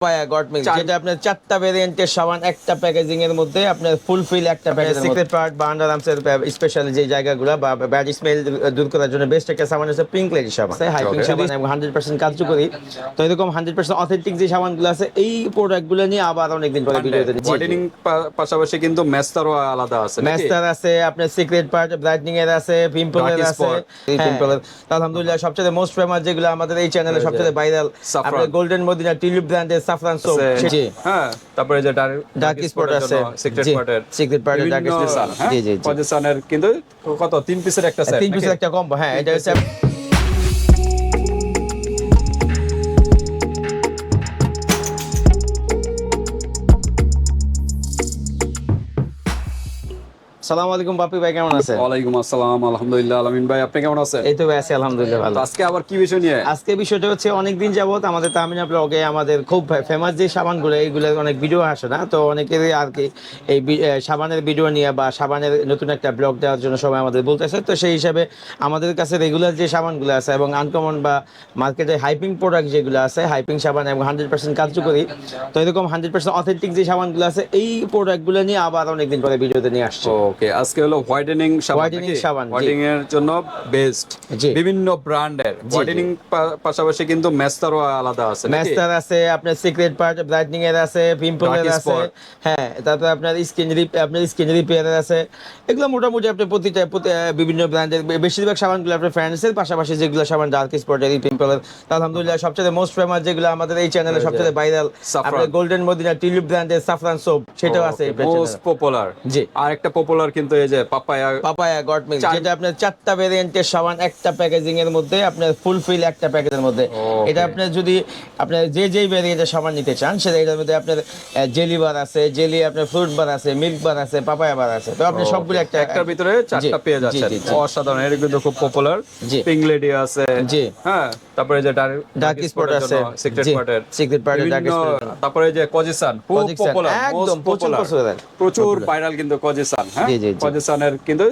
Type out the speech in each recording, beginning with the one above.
পায়া গট চার- যেটা আপনার চারটা ভেরিয়েন্টের সাবান একটা প্যাকেজিং এর মধ্যে আপনার ফুল ফিল একটা প্যাকেজ সিক্রেট পার্ট বা আন্ডার আর্মস এর স্পেশাল যে জায়গাগুলো বা ব্যাড স্মেল দূর করার জন্য বেস্ট একটা সাবান হচ্ছে পিঙ্ক লেডি সাবান হাইপিং Okay. সাবান এবং হান্ড্রেড পার্সেন্ট কার্যকরী তো এরকম হান্ড্রেড পার্সেন্ট অথেন্টিক যে সাবানগুলো আছে এই প্রোডাক্টগুলো নিয়ে আবার অনেকদিন পরে ভিডিওতে হোয়াইটেনিং পাশাপাশি কিন্তু মেস্তারও আলাদা আছে? ম্যাস্টার আছে আপনার সিক্রেট পার্ট ব্রাইটনিং এর আছে পিম্পলের Dark আছে এই হ্যাঁ। আলহামদুলিল্লাহ সবচেয়ে মোস্ট ফেমাস যেগুলো আমাদের এই চ্যানেলে সবচেয়ে ভাইরাল। আপনার গোল্ডেন মদিনা টিউলিপ ব্র্যান্ডের সাফরান সোপ জি। হ্যাঁ তারপরে যে ডার্ক স্পট আছে। সিক্রেট পার্টের সিক্রেট পার্টের ডার্ক স্পট জি জি জি। পজিশনের কিন্তু কত? তিন পিসের একটা সেট তিন পিসের একটা কম্বো হ্যাঁ এটা হচ্ছে সালাম আলাইকুম বাপি ভাই কেমন আছেন? ওয়ালাইকুম আসসালাম আলহামদুলিল্লাহ আলামিন ভাই আপনি কেমন আছেন? এই তো ভাই আছি আলহামদুলিল্লাহ ভালো। আজকে আবার কি বিষয় নিয়ে? আজকে বিষয়টা হচ্ছে অনেকদিন যাবত আমাদের তামিনা ব্লগে আমাদের খুব ফেমাস যে সাবানগুলো এইগুলোর অনেক ভিডিও আসে না? তো অনেকেরই আর কি এই সাবানের ভিডিও নিয়ে বা সাবানের নতুন একটা ব্লগ দেওয়ার জন্য সবাই আমাদের বলতেছে। তো সেই হিসাবে আমাদের কাছে রেগুলার যে সাবানগুলো আছে এবং আনকমন বা মার্কেটে হাইপিং প্রোডাক্ট যেগুলো আছে হাইপিং সাবান এবং হান্ড্রেড পার্সেন্ট কার্যকরী তো এরকম হান্ড্রেড পার্সেন্ট অথেন্টিক যে সাবানগুলো আছে এই প্রোডাক্টগুলো নিয়ে আবার অনেকদিন পরে ভিডিওতে নিয়ে আসছে। ওকে আজকে হলো হোয়াইটেনিং সাবান হোয়াইটেনিং এর জন্য বেস্ট বিভিন্ন ব্র্যান্ডের। হোয়াইটেনিং পাশাপাশি কিন্তু মেস্তারও আলাদা আছে? ম্যাস্টার আছে আপনার সিক্রেট পার্ট ব্রাইটনিং এর আছে পিম্পলের Dark আছে। হ্যাঁ তারপর আপনার স্কিন আপনার স্কিন রিপেয়ারের আছে। এগুলো মোটামুটি আপনি প্রতিটা বিভিন্ন ব্র্যান্ডের বেশিরভাগ সাবানগুলো আপনার পাশাপাশি যেগুলো সাবান ডার্ক স্পটের পিম্পলের আলহামদুলিল্লাহ সবচেয়ে মোস্ট ফেমাস যেগুলো আমাদের এই চ্যানেলে সবচেয়ে ভাইরাল আপনার গোল্ডেন মদিনা টিউলিপ ব্র্যান্ডের সাফরান সোপ সেটাও আছে মোস্ট পপুলার জি। আর একটা পপুলার কিন্তু এই যে পাপায়া পাপায়া গট মিল্ক যেটা আপনার চারটা ভেরিয়েন্টের সাবান একটা প্যাকেজিং এর মধ্যে আপনার ফুল ফিল একটা প্যাকেজের মধ্যে। এটা আপনার যদি আপনার যে যেই ভেরিয়েন্টের সাবান নিতে চান সেটা এটার মধ্যে আপনার জেলি বার আছে জেলি আপনার ফ্রুট বার আছে মিল্ক বার আছে পাপায়া বার আছে। তো আপনি সবগুলো একটা একটার ভিতরে চারটা পেয়ে যাচ্ছেন। অসাধারণ এটা কিন্তু খুব পপুলার। পিঙ্ক লেডি আছে। জি। হ্যাঁ। তারপরে যে ডার্ক স্পট আছে। সিক্রেট পার্টের সিক্রেট পার্টের ডার্ক স্পট তারপরে যে কজিসান খুব পপুলার একদম প্রচুর পপুলার প্রচুর ভাইরাল কিন্তু কজিসান হ্যাঁ। কজিসানের কিন্তু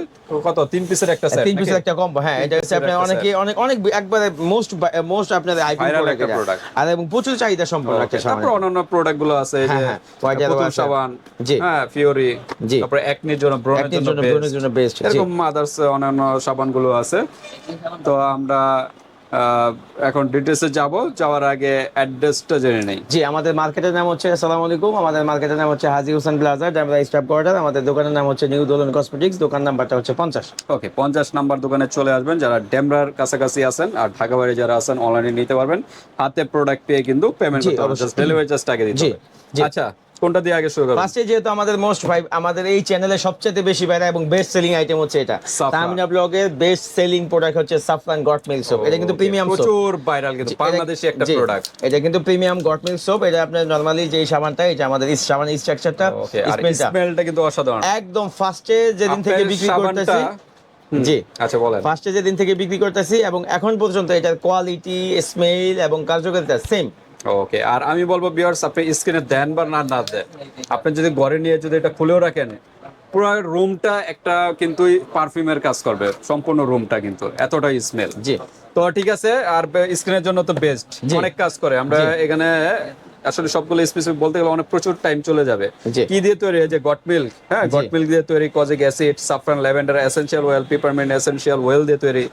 কত? তিন পিসের একটা সেট তিন পিসের একটা কম্বো হ্যাঁ এটা হচ্ছে একটা অনেকে অনেক অনেক একবারে মোস্ট মোস্ট আইপিং প্রোডাক্ট আর এবং প্রচুর চাহিদা সম্পন্ন একটা সাবান তারপর অন্যান্য প্রোডাক্টগুলো আছে যে হ্যাঁ, হ্যাঁ, Arrow পুতুল আছে। সাবান জি। হ্যাঁ ফিওরি জি। তারপরে একনির জন্য ব্রণের জন্য বেস্ট এরকম আদার্স অন্যান্য সাবানগুলো আছে। তো আমরা এখন ডিটেলসে যাব। যাওয়ার আগে অ্যাড্রেসটা জেনে নেই। জি আমাদের মার্কেটের নাম হচ্ছে আসসালামু আলাইকুম। আমাদের মার্কেটের নাম হচ্ছে Haji Hossain plaza Damra staff quarter আমাদের দোকানের নাম হচ্ছে নিউ দোলন কসমেটিক্স দোকান নাম্বারটা হচ্ছে পঞ্চাশ। ওকে পঞ্চাশ নাম্বার দোকানে চলে আসবেন। যারা ডেমরার কাছাকাছি আছেন আর ঢাকা বাইরে যারা আছেন অনলাইনে নিতে পারবেন। হাতে প্রোডাক্ট পেয়ে কিন্তু পেমেন্ট করতে হবে। ডেলিভারি চার্জ আগে দিতে। আচ্ছা কোনটা দিয়ে আগে শুরু করবেন? ফার্স্টে যেহেতু আমাদের মোস্ট ভাই আমাদের এই চ্যানেলে সবচেয়ে বেশি বাইরে এবং বেস্ট সেলিং আইটেম হচ্ছে এটা। তামিনা ব্লগের বেস্ট সেলিং প্রোডাক্ট হচ্ছে সাফরান গট মিল্ক সোপ এটা কিন্তু প্রিমিয়াম সোপ প্রচুর ভাইরাল কিন্তু বাংলাদেশি একটা প্রোডাক্ট এটা কিন্তু প্রিমিয়াম গট মিল্ক সোপ এটা আপনার নরমালি যে সাবানটা এটা আমাদের এই সাবান স্ট্রাকচারটা স্মেলটা কিন্তু অসাধারণ। একদম ফার্স্টে যেদিন থেকে বিক্রি করতেছি জি। আচ্ছা বলেন। ফার্স্টে যেদিন থেকে বিক্রি করতেছি এবং এখন পর্যন্ত এটার কোয়ালিটি স্মেল এবং কার্যকারিতা সেম ওকে আর আমি বলব বিয়ার্স আপনি স্ক্রিনে দেন বা না না দেন। আপনি যদি ঘরে নিয়ে যদি এটা খুলেও রাখেন পুরো রুমটা একটা কিন্তু পারফিউমের কাজ করবে সম্পূর্ণ রুমটা কিন্তু এতটা স্মেল জি। তো ঠিক আছে আর স্ক্রিনের জন্য তো বেস্ট অনেক কাজ করে। আমরা এখানে আসলে সবগুলো স্পেসিফিক বলতে গেলে অনেক প্রচুর টাইম চলে যাবে। কি দিয়ে তৈরি? যে গট মিল্ক হ্যাঁ? গট মিল্ক দিয়ে তৈরি kojic acid saffron lavender essential oil peppermint essential oil দিয়ে তৈরি।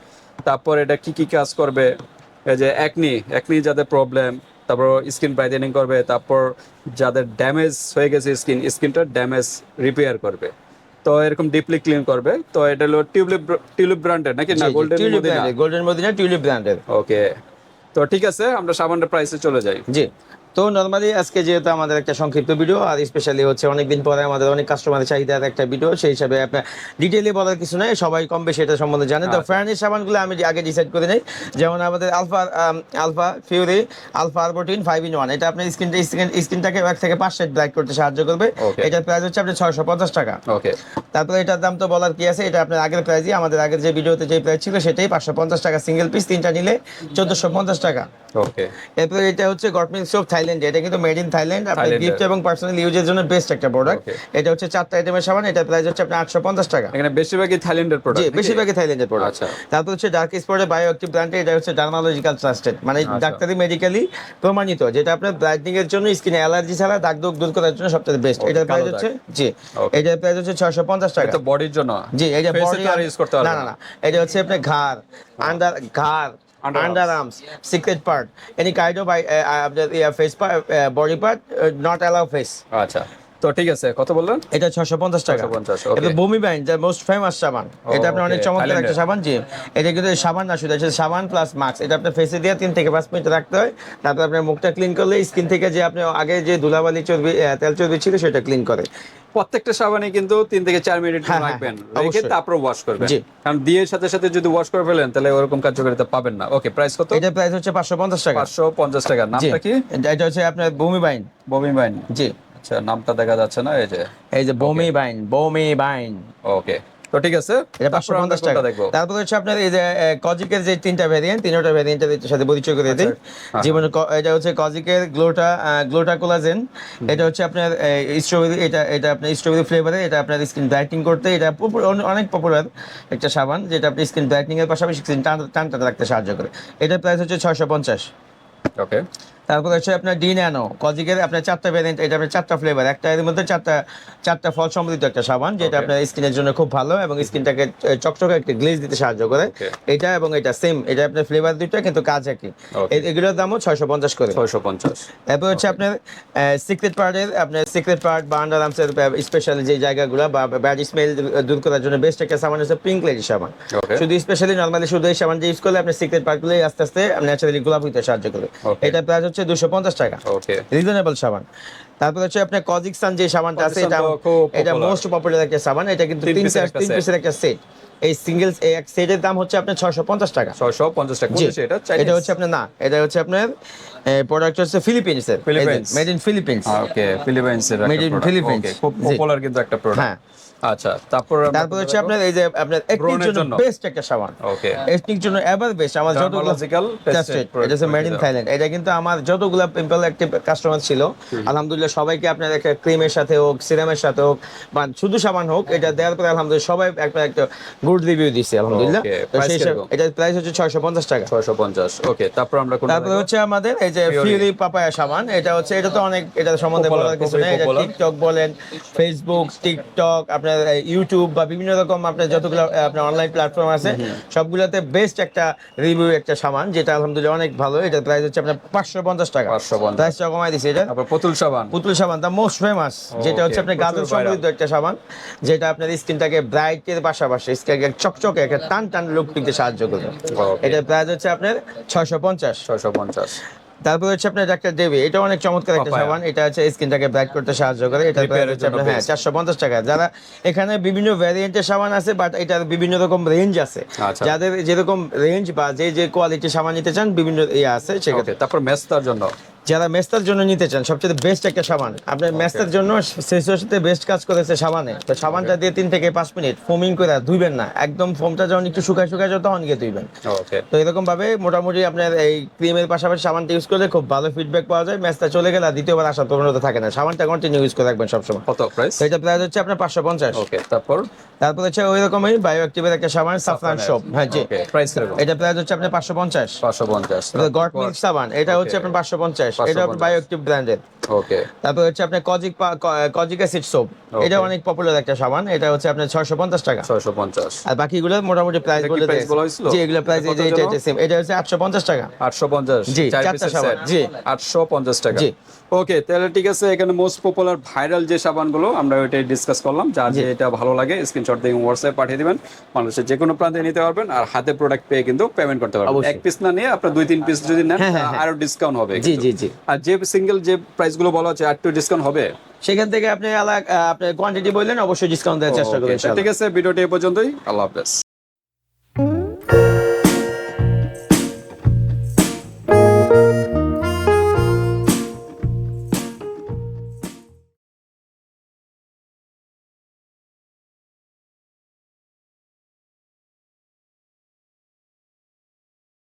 তারপর এটা কি কি কাজ করবে? এই যে একনি একনি যাদের প্রবলেম তারপর স্কিন ব্রাইটেনিং করবে তারপর যাদের ড্যামেজ হয়ে গেছে স্কিন স্কিনটা ড্যামেজ রিপেয়ার করবে। তো এরকম ডিপলি ক্লিন করবে। তো এটা হলো টিউলিপ টিউলিপ ব্র্যান্ডের নাকি? না golden Madina golden Madina Tulip ব্র্যান্ডের ওকে তো ঠিক আছে আমরা সাবানের প্রাইসে চলে যাই। জি। তো নর্মালি আজকে যেহেতু আমাদের একটা সংক্ষিপ্ত ভিডিও আর স্পেশালি হচ্ছে অনেকদিন পরে আমাদের অনেক কাস্টমারের চাহিদার একটা ভিডিও সেই হিসাবে আপনার ডিটেইলে বলার কিছু নাই। সবাই কম বেশি এটা সম্বন্ধে জানে। তো আচ্ছা। ফ্যানের সাবানগুলো আমি আগে ডিসাইড করে নেই। যেমন আমাদের alpha alpha fury alpha arbutin five in one এটা আপনার স্কিন স্কিনটাকে এক থেকে পাঁচ সেট ব্রাইট করতে সাহায্য করবে। এটার প্রাইস হচ্ছে আপনার ছয়শো পঞ্চাশ টাকা। ওকে তারপরে এটার দাম তো বলার কি আছে? এটা আপনার আগের প্রাইসই আমাদের আগের যে ভিডিওতে যে প্রাইস ছিল সেটাই পাঁচশো পঞ্চাশ টাকা সিঙ্গেল পিস তিনটা নিলে চোদ্দশো পঞ্চাশ টাকা। ওকে এরপরে এটা হচ্ছে গটমিল সোপ থাইল্যান্ড থাইল্যান্ড এটা কিন্তু মেড ইন থাইল্যান্ড। Thailand-এর। গিফট এবং পার্সোনাল ইউজের জন্য বেস্ট একটা প্রোডাক্ট এটা হচ্ছে চারটা আইটেমের সাবান এটা প্রাইস হচ্ছে আপনার আটশো পঞ্চাশ টাকা। এখানে বেশিরভাগই থাইল্যান্ডের জি প্রোডাক্ট বেশিরভাগই থাইল্যান্ডের প্রোডাক্ট আচ্ছা। তারপর হচ্ছে ডার্ক স্পটের বায়ো অ্যাক্টিভ ব্র্যান্ডে এটা হচ্ছে ডার্মালজিক্যাল ট্রাস্টেড মানে আচ্ছা। ডাক্তারি মেডিকেলি প্রমাণিত যেটা আপনার ব্রাইটনিং এর জন্য স্কিনে অ্যালার্জি ছাড়া দাগ দুগ দূর করার জন্য সবচেয়ে বেস্ট এটার প্রাইস হচ্ছে জি. এটার প্রাইস হচ্ছে ছয়শো পঞ্চাশ টাকা। তো বডির জন্য? জি এটা বডি use করতে পারবে না না। না। এটা হচ্ছে আপনার ঘাড়। আন্ডার ঘাড়। Underarms. Underarms secret part any kind of আপনার face part body part not allow face আচ্ছা তো ঠিক আছে কত বললেন? এটা ছশো পঞ্চাশ টাকা। 650, এটা বমি বাইন যা মোস্ট ফেমাস সাবান। এটা আপনার অনেক চমৎকার একটা সাবান জি এটা কিন্তু সাবান না শুধু এটা সাবান প্লাস মাস্ক এটা আপনার ফেসে দিয়ে তিন থেকে পাঁচ মিনিট রাখতে হয়। তারপর আপনার মুখটা ক্লিন করলে স্কিন থেকে যে আপনি আগে যে ধুলাবালি চর্বি তেল চর্বি ছিল সেটা ক্লিন করে। প্রত্যেকটা সাবানে কিন্তু তিন থেকে চার মিনিট হ্যাঁ, হ্যাঁ, রাখবেন। হ্যাঁ, রেখে তারপর ওয়াশ করবেন। কারণ দিয়ে সাথে সাথে যদি ওয়াশ করে ফেলেন তাহলে ওরকম কার্যকারিতা পাবেন না। ওকে প্রাইস কত? এটা প্রাইস হচ্ছে পাঁচশো পঞ্চাশ টাকা। পাঁচশো পঞ্চাশ টাকা। জি। নামটা কি? এটা- এটা হচ্ছে আপনার বমি বাইন বমি বাইন জি। আচ্ছা নামটা দেখা যাচ্ছে না এই যে। এই যে বমি বাইন বমি বাইন। ওকে তো ঠিক আছে এটা পাঁচশো পঞ্চাশ টাকা। দেখব? তারপর হচ্ছে আপনার এই যে কজিকের যে তিনটা ভ্যারিয়েন্ট তিনটা ভ্যারিয়েন্টের সাথে পরিচয় করে দিই। হ্যাঁ। যেমন এটা হচ্ছে কজিকের গ্লোটা গ্লোটা কোলাজেন এটা হচ্ছে আপনার স্ট্রবেরি এটা এটা আপনার স্ট্রবেরি ফ্লেভারে এটা আপনার স্কিন ব্রাইটনিং করতে এটা অনেক পপুলার একটা সাবান যেটা আপনি স্কিন ব্রাইটনিং এর পাশাপাশি স্কিন টান টানটা রাখতে সাহায্য করে। এটার প্রাইস হচ্ছে ছয়শো পঞ্চাশ। ওকে তারপর হচ্ছে আপনার ডি ন্যানো কজিকের আপনার চারটা ভ্যারিয়েন্ট এটা আপনার চারটা ফ্লেভার একটা এর মধ্যে চারটা চারটা ফল সমৃদ্ধ একটা সাবান যেটা আপনার স্কিনের জন্য খুব ভালো এবং স্কিনটাকে চকচকে একটা গ্লেজ দিতে সাহায্য করে। এটা এবং এটা সেম এটা আপনার ফ্লেভার দুটো কিন্তু কাজ একই। এগুলোর দামও ছয়শো পঞ্চাশ করে। ছয়শো পঞ্চাশ। তারপর হচ্ছে আপনার সিক্রেট পার্টের আপনার সিক্রেট পার্ট বা আন্ডার আর্মসের স্পেশাল যে জায়গাগুলো বা ব্যাড স্মেল দূর করার জন্য বেস্ট একটা সাবান হচ্ছে পিঙ্ক লেডি সাবান। শুধু স্পেশালি নর্মালি শুধু এই সাবান ইউজ করলে আপনার সিক্রেট পার্টগুলোই আস্তে আস্তে ন্যাচারালি গোলাপ হইতে সাহায্য Okay. এটা প্রাইস হচ্ছে দুশো পঞ্চাশ টাকা। রিজনেবল সাবান। তারপর হচ্ছে আপনার কজিকসান যে সাবানটা আছে এটা এটা মোস্ট পপুলার একটা সাবান এটা কিন্তু তিন তিন। পিসের একটা সেট এই সিঙ্গেল এক সেটের দাম হচ্ছে আপনার ছয়শো পঞ্চাশ টাকা। ছয়শো পঞ্চাশ টাকা। এটা এটা হচ্ছে আপনার না এটা হচ্ছে আপনার প্রোডাক্ট হচ্ছে ফিলিপিন্স এর। Made in Philippines okay Philippines এর Made in Philippines। খুব পপুলার কিন্তু একটা প্রোডাক্ট হ্যাঁ। আচ্ছা তারপর তারপর হচ্ছে আপনার এই যে আপনার একটির জন্য জন্য। বেস্ট একটা সাবান। ওকে একটির জন্য এভার বেস্ট আমার যতগুলো Dermalogical টেস্টেড এটা হচ্ছে মেড ইন থাইল্যান্ড এটা কিন্তু আমার যতগুলো পিম্পল অ্যাক্টিভ কাস্টমার ছিল আলহামদুলিল্লাহ সবাইকে আপনার একটা ক্রিমের সাথে হোক সিরামের সাথে হোক বা শুধু সাবান হোক এটা দেওয়ার পরে আলহামদুলিল্লাহ সবাই একটা একটা গুড রিভিউ দিচ্ছে আলহামদুলিল্লাহ। তো সেই এটার প্রাইস হচ্ছে ছয়শো পঞ্চাশ টাকা। ছয়শো পঞ্চাশ ওকে তারপর আমরা কোনটা তারপরে? হচ্ছে আমাদের এই যে পাপায়া সাবান এটা হচ্ছে এটা তো অনেক এটা সম্বন্ধে বলার কিছু নেই। এটা টিকটক বলেন ফেসবুক টিকটক আপনার ইউটিউব বা বিভিন্ন রকম আপনার যতগুলো আপনার অনলাইন প্ল্যাটফর্ম আছে সবগুলোতে বেস্ট একটা রিভিউ একটা সাবান যেটা আলহামদুলিল্লাহ অনেক ভালো। এটার প্রাইস হচ্ছে আপনার পাঁচশো পঞ্চাশ টাকা। 550 প্রাইসটা কমাই দিছে এটা। তারপর পুতুল সাবান পুতুল সাবান দা মোস্ট ফেমাস যেটা হচ্ছে আপনার গাজর। সমৃদ্ধ একটা সাবান যেটা আপনার স্কিনটাকে ব্রাইটের পাশাপাশি স্কিনকে চকচকে একটা টান টান লুক দিতে সাহায্য করবে. এটার প্রাইস হচ্ছে আপনার ছয়শো পঞ্চাশ। ছয়শো পঞ্চাশ। তারপর হচ্ছে আপনার ডাক্তার দেবী এটা অনেক চমৎকার একটা সাবান এটা হচ্ছে স্কিনটাকে ব্রাইট করতে সাহায্য করে। এটা হচ্ছে আপনার হ্যাঁ চারশো পঞ্চাশ টাকা। যারা এখানে বিভিন্ন ভ্যারিয়েন্টের সাবান আছে বাট এটার বিভিন্ন রকম রেঞ্জ আছে। আচ্ছা। যাদের যেরকম রেঞ্জ বা যে যে কোয়ালিটির সাবান নিতে চান বিভিন্ন ইয়ে আছে সেক্ষেত্রে। তারপর মেস্তার জন্য? যারা মেস্তার জন্য নিতে চান সবচেয়ে বেস্ট একটা সাবান। আপনার মেস্তার জন্য সাথে বেস্ট কাজ করেছে সাবানে। তো সাবানটা দিয়ে তিন থেকে পাঁচ মিনিট ফোমিং করে ধুইবেন না। একদম ফোমটা যখন একটু শুকায় শুকায় যাবে তখন গিয়ে ধুইবেন। তো এরকম ভাবে মোটামুটি আপনার এই ক্রিমের পাশাপাশি সাবানটা ইউজ করলে খুব ভালো ফিডব্যাক পাওয়া যায়। ম্যাচটা চলে গেলে দ্বিতীয়বার আসার প্রবণতা থাকে না। সাবানটা কন্টিনিউ ইউজ করে রাখবেন সবসময়। কত প্রাইস এটা প্রাইস হচ্ছে আপনার পাঁচশো পঞ্চাশ। ওকে তারপর? তারপর হচ্ছে ওই রকমই বায়ো অ্যাক্টিভের একটা সাবান সাফরান শপ হ্যাঁ জি। প্রাইস এটা প্রাইস হচ্ছে আপনার পাঁচশো পঞ্চাশ। পাঁচশো পঞ্চাশ। গট মিল্ক সাবান। এটা হচ্ছে আপনার পাঁচশো পঞ্চাশ। এটা 550 বায়ো অ্যাক্টিভ ব্র্যান্ডের ওকে তারপর হচ্ছে আপনার কজিক কজিক অ্যাসিড সোপ এটা অনেক পপুলার একটা সাবান। এটা হচ্ছে আপনার ছয়শো পঞ্চাশ টাকা। ছয়শো পঞ্চাশ। আর বাকিগুলো মোটামুটি প্রাইস বলে? জি এগুলো প্রাইস এই যে এটা? সেম এটা হচ্ছে আটশো পঞ্চাশ টাকা। আটশো পঞ্চাশ। জি, চারটা সাবান, জি। আটশো পঞ্চাশ টাকা। জি। ওকে তাহলে ঠিক আছে এখানে মোস্ট পপুলার ভাইরাল যে সাবানগুলো আমরা ওইটাই ডিসকাস করলাম। জি। যে এটা ভালো লাগে স্ক্রিনশট দিয়ে হোয়াটসঅ্যাপ পাঠিয়ে দিবেন। মানুষের যে কোনো প্রান্তে নিতে পারবেন আর হাতে প্রোডাক্ট পেয়ে কিন্তু পেমেন্ট করতে পারবেন। এক পিস না নিয়ে আপনার দুই তিন পিস যদি নেন হ্যাঁ, হ্যাঁ, হ্যাঁ। আরও ডিসকাউন্ট হবে জি কিন্তু। জি। জি আর যে সিঙ্গেল যে প্রাইসগুলো বলা হচ্ছে আর একটু ডিসকাউন্ট হবে? সেখান থেকে আপনি আলাদা আপনি কোয়ান্টিটি বললেন অবশ্যই ডিসকাউন্ট দেওয়ার চেষ্টা করবেন ঠিক আছে ভিডিওটি এ পর্যন্তই। আল্লাহ হাফেজ।